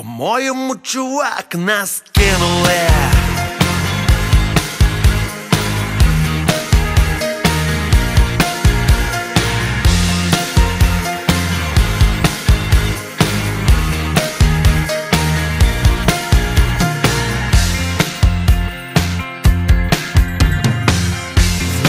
По-моєму, чувак, нас кинули. В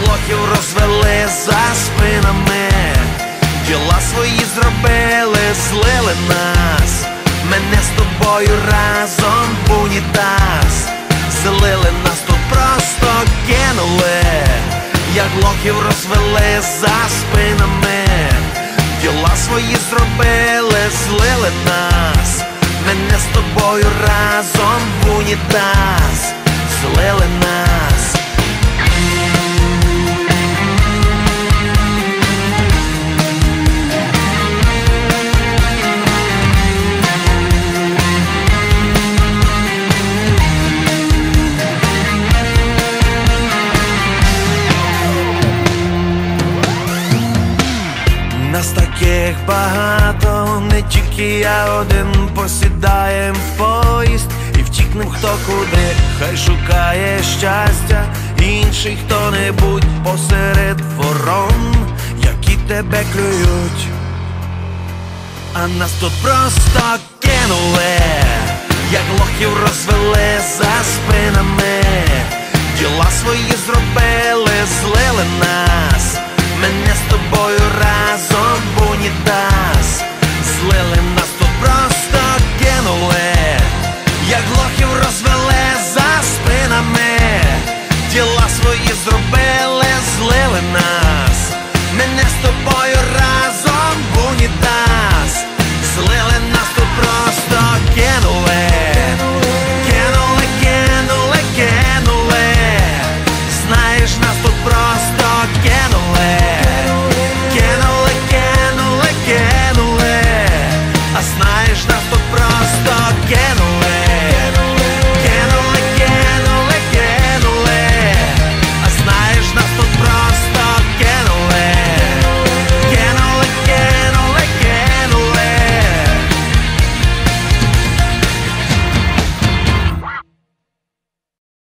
як лохів розвели за спинами. Діла свої зробили, злили нас. Мене з тобою разом в унітаз Злили нас тут просто кинули, як лохів розвели за спинами. Діла свої зробили, злили нас. Мене з тобою разом в унітаз Злили нас. Нас таких багато, не тільки я один посідаєм в поїзд і втікнем хто куди, хай шукає щастя, інший хто-небудь посеред ворон, які тебе клюють. А нас тут просто кинули, як лохів розвели за спинами. Разом в